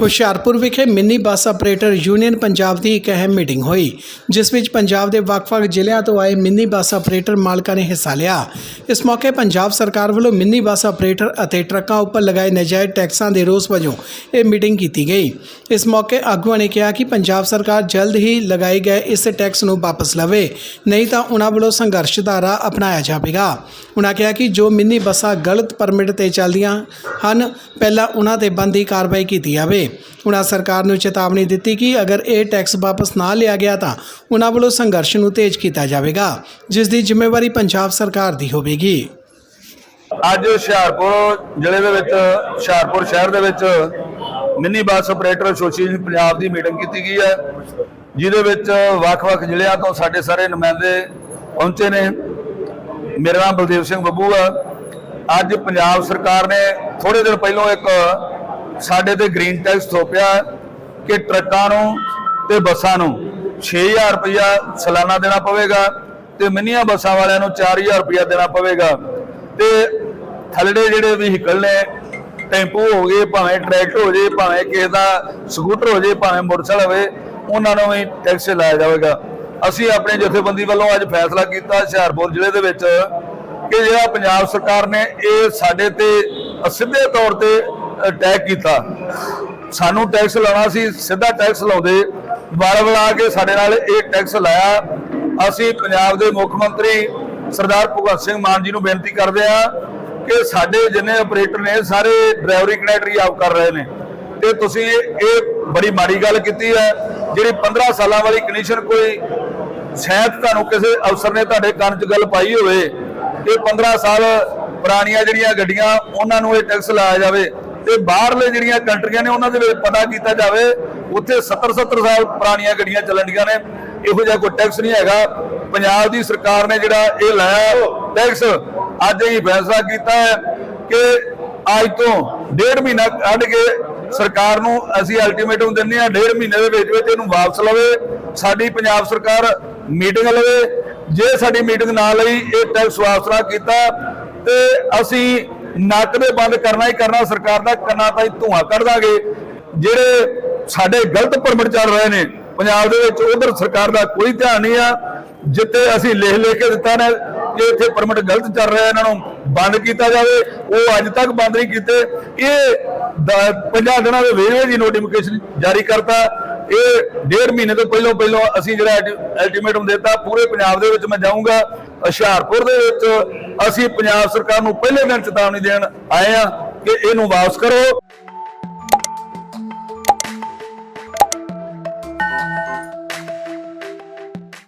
ਹੁਸ਼ਿਆਰਪੁਰ ਵਿਖੇ mini bus operator union Punjab ਦੀ ਇੱਕ ਅਹਿਮ ਮੀਟਿੰਗ ਹੋਈ, ਜਿਸ ਵਿੱਚ ਪੰਜਾਬ ਦੇ ਵੱਖ-ਵੱਖ ਜ਼ਿਲ੍ਹਿਆਂ ਤੋਂ ਆਏ ਮਿੰਨੀ ਬੱਸ ਆਪਰੇਟਰ ਮਾਲਕਾਂ ਨੇ ਹਿੱਸਾ ਲਿਆ। ਇਸ ਮੌਕੇ ਪੰਜਾਬ ਸਰਕਾਰ ਵੱਲੋਂ ਮਿੰਨੀ ਬੱਸ ਆਪਰੇਟਰ ਅਤੇ ਟਰੱਕਾਂ ਉੱਪਰ ਲਗਾਏ ਨਜਾਇਜ਼ ਟੈਕਸਾਂ ਦੇ ਰੋਸ ਵਜੋਂ ਇਹ ਮੀਟਿੰਗ ਕੀਤੀ ਗਈ। ਇਸ ਮੌਕੇ ਆਗੂਆਂ ਨੇ ਕਿਹਾ ਕਿ ਪੰਜਾਬ ਸਰਕਾਰ ਜਲਦ ਹੀ ਲਗਾਏ ਗਏ ਇਸ ਟੈਕਸ ਨੂੰ ਵਾਪਸ ਲਵੇ, ਨਹੀਂ ਤਾਂ ਉਹਨਾਂ ਵੱਲੋਂ ਸੰਘਰਸ਼ ਦਾ ਰਾਹ ਅਪਣਾਇਆ ਜਾਵੇਗਾ। ਉਹਨਾਂ ਕਿਹਾ ਕਿ ਜੋ ਮਿੰਨੀ ਬੱਸਾਂ ਗਲਤ ਪਰਮਿਟ ਤੇ ਚੱਲਦੀਆਂ ਹਨ, ਪਹਿਲਾਂ ਉਹਨਾਂ ਤੇ ਬੰਦੀ ਕਾਰਵਾਈ ਕੀਤੀ ਜਾਵੇ। ਉਹਨਾਂ ਸਰਕਾਰ ਨੂੰ ਚੇਤਾਵਨੀ ਦਿੱਤੀ ਕਿ ਅਗਰ ਇਹ ਟੈਕਸ ਵਾਪਸ ਨਾ ਲਿਆ ਗਿਆ ਤਾਂ ਉਹਨਾਂ ਵੱਲੋਂ ਸੰਘਰਸ਼ ਨੂੰ ਤੇਜ਼ ਕੀਤਾ ਜਾਵੇਗਾ, ਜਿਸ ਦੀ ਜ਼ਿੰਮੇਵਾਰੀ ਪੰਜਾਬ ਸਰਕਾਰ ਦੀ ਹੋਵੇਗੀ। ਅੱਜ ਹੁਸ਼ਿਆਰਪੁਰ ਜ਼ਿਲ੍ਹੇ ਦੇ ਵਿੱਚ, ਹੁਸ਼ਿਆਰਪੁਰ ਸ਼ਹਿਰ ਦੇ ਵਿੱਚ mini bus operator association Punjab ਦੀ ਮੀਟਿੰਗ ਕੀਤੀ ਗਈ ਹੈ, ਜਿਹਦੇ ਵਿੱਚ ਵੱਖ-ਵੱਖ ਜ਼ਿਲ੍ਹਿਆਂ ਤੋਂ ਸਾਡੇ ਸਾਰੇ ਨੁਮਾਇੰਦੇ ਪਹੁੰਚੇ ਨੇ। ਮੇਰਾ ਨਾਮ ਬਲਦੇਵ ਸਿੰਘ ਬੱਬੂ ਆ। ਅੱਜ ਪੰਜਾਬ ਸਰਕਾਰ ਨੇ ਥੋੜੇ ਦਿਨ ਪਹਿਲਾਂ ਇੱਕ ਸਾਡੇ ਤੇ ਗ੍ਰੀਨ ਟੈਕਸ ਥੋਪਿਆ ਕਿ ਟਰੱਕਾਂ ਨੂੰ ਤੇ ਬੱਸਾਂ ਨੂੰ 6000 ਰੁਪਇਆ ਸਾਲਾਨਾ ਦੇਣਾ ਪਵੇਗਾ ਤੇ ਮਿੰਨੀਆਂ ਬੱਸਾਂ ਵਾਲਿਆਂ ਨੂੰ 4000 ਰੁਪਇਆ ਦੇਣਾ ਪਵੇਗਾ। ਤੇ ਥੱਲੜੇ ਜਿਹੜੇ ਵਹੀਕਲ ਨੇ, ਟੈਂਪੂ ਹੋ ਗਏ, ਭਾਵੇਂ ਟਰੈਕਟਰ ਹੋ ਜੇ, ਭਾਵੇਂ ਕਿਸੇ ਦਾ ਸਕੂਟਰ ਹੋ ਜੇ, ਭਾਵੇਂ ਮੋਟਰਸਾਈਕਲ ਹੋਵੇ, ਉਹਨਾਂ ਨੂੰ ਵੀ ਟੈਕਸ ਲਾਇਆ ਜਾਵੇਗਾ। ਅਸੀਂ ਆਪਣੇ ਜਥੇਬੰਦੀ ਵੱਲੋਂ ਅੱਜ ਫੈਸਲਾ ਕੀਤਾ ਹੁਸ਼ਿਆਰਪੁਰ ਜ਼ਿਲ੍ਹੇ ਦੇ ਵਿੱਚ ਕਿ ਜਿਹੜਾ ਪੰਜਾਬ ਸਰਕਾਰ ਨੇ ਇਹ ਸਾਡੇ ਤੇ ਸਿੱਧੇ ਤੌਰ ਤੇ ਅਟੈਕ ਕੀਤਾ। ਸਾਨੂੰ ਟੈਕਸ ਲਾਉਣਾ ਸੀ, ਸਿੱਧਾ ਟੈਕਸ ਲਾਉਂਦੇ। ਵਾਰ ਬੁਲਾ ਕੇ ਸਾਡੇ ਨਾਲ ਇਹ ਟੈਕਸ ਲਾਇਆ। ਅਸੀਂ ਪੰਜਾਬ ਦੇ ਮੁੱਖ ਮੰਤਰੀ ਸਰਦਾਰ ਭਗਵੰਤ ਸਿੰਘ ਮਾਨ ਜੀ ਨੂੰ ਬੇਨਤੀ ਕਰਦੇ ਆ ਕਿ ਸਾਡੇ ਜਿੰਨੇ ਆਪਰੇਟਰ ਨੇ, ਸਾਰੇ ਡਰਾਈਵਰੀ ਕਨੈਕਟਰੀ ਆਪ ਕਰ ਰਹੇ ਨੇ। ਤੇ ਤੁਸੀਂ ਇਹ ਬੜੀ ਮਾੜੀ ਗੱਲ ਕੀਤੀ ਹੈ। ਜਿਹੜੀ 15 ਸਾਲਾਂ ਵਾਲੀ ਕੰਡੀਸ਼ਨ ਕੋਈ ਸ਼ਾਇਦ ਤੁਹਾਨੂੰ ਕਿਸੇ ਅਫਸਰ ਨੇ ਤੁਹਾਡੇ ਕੰਨ 'ਚ ਗੱਲ ਪਾਈ ਹੋਵੇ ਕਿ 15 ਸਾਲ ਪੁਰਾਣੀਆਂ ਜਿਹੜੀਆਂ ਗੱਡੀਆਂ, ਉਹਨਾਂ ਨੂੰ ਇਹ ਟੈਕਸ ਲਾਇਆ ਜਾਵੇ। ਤੇ ਬਾਹਰਲੇ ਜਿਹੜੀਆਂ ਕੰਟਰੀਆਂ ਨੇ ਉਹਨਾਂ ਦੇ ਵਿੱਚ ਪਤਾ ਕੀਤਾ ਜਾਵੇ, ਉੱਥੇ 70 70 ਸਾਲ ਪੁਰਾਣੀਆਂ ਗੱਡੀਆਂ ਚੱਲਣ ਡੀਆਂ ਨੇ। ਇਹੋ ਜਿਹਾ ਕੋਈ ਟੈਕਸ ਨਹੀਂ ਹੈਗਾ। ਪੰਜਾਬ ਦੀ ਸਰਕਾਰ ਨੇ ਜਿਹੜਾ ਇਹ ਲਾਇਆ ਟੈਕਸ ਅੱਜ ਹੀ ਫੈਸਲਾ ਕੀਤਾ ਹੈ ਕਿ ਅੱਜ ਤੋਂ ਡੇਢ ਮਹੀਨਾ ਕੱਢ ਕੇ ਸਰਕਾਰ ਨੂੰ ਅਸੀਂ ਅਲਟੀਮੇਟਮ ਦਿੰਦੇ ਆ ਡੇਢ ਮਹੀਨੇ ਦੇ ਵਿੱਚ ਵਿੱਚ ਇਹਨੂੰ ਵਾਪਸ ਲਵੇ। ਸਾਡੀ ਪੰਜਾਬ ਸਰਕਾਰ ਮੀਟਿੰਗ ਲਵੇ। ਜੇ ਸਾਡੀ ਮੀਟਿੰਗ ਨਾ ਲਈ, ਇਹ ਟੈਕਸ ਵਾਪਸ ਨਾ ਕੀਤਾ, ਤੇ ਅਸੀਂ ਨੱਕ ਬੰਦ ਕਰਨਾ ਹੀ ਕਰਨਾ, ਸਰਕਾਰ ਦਾ ਕੰਨਾਂ ਤਾਂ ਹੀ ਧੂਆਂ ਕੱਢ ਦਾਂਗੇ। ਜਿਹੜੇ ਸਾਡੇ ਗਲਤ ਪਰਮਿਟ ਚੱਲ ਰਹੇ ਨੇ, ਪੰਜਾਬ ਦੇ ਵਿੱਚ ਉਧਰ ਸਰਕਾਰ ਦਾ ਕੋਈ ਧਿਆਨ ਨਹੀਂ ਆ। ਜਿੱਤੇ ਅਸੀਂ ਲਿਖ ਲਿਖ ਕੇ ਦਿੱਤਾ ਨੇ ਕਿ ਇੱਥੇ ਪਰਮਿਟ ਗਲਤ ਚੱਲ ਰਿਹਾ, ਇਹਨਾਂ ਨੂੰ ਬੰਦ ਕੀਤਾ ਜਾਵੇ। ਉਹ ਅੱਜ ਤੱਕ ਬੰਦ ਨਹੀਂ ਕੀਤੇ। ਇਹ 50 ਦਿਨਾਂ ਦੇ ਵੇਰਵੇ ਦੀ ਨੋਟੀਫਿਕੇਸ਼ਨ ਜਾਰੀ ਕਰਤਾ। ਇਹ ਡੇਢ ਮਹੀਨੇ ਤੋਂ ਪਹਿਲਾਂ ਪਹਿਲਾਂ ਅਸੀਂ ਜਿਹੜਾ ਅਲਟੀਮੇਟਮ ਦਿੱਤਾ, ਪੂਰੇ ਪੰਜਾਬ ਦੇ ਵਿੱਚ ਮੈਂ ਜਾਊਂਗਾ। ਹੁਸ਼ਿਆਰਪੁਰ ਦੇ ਵਿੱਚ ਅਸੀਂ ਪੰਜਾਬ ਸਰਕਾਰ ਨੂੰ ਪਹਿਲੇ ਦਿਨ ਚੇਤਾਵਨੀ ਦੇਣ ਆਏ ਆ ਕਿ ਇਹਨੂੰ ਵਾਪਸ ਕਰੋ।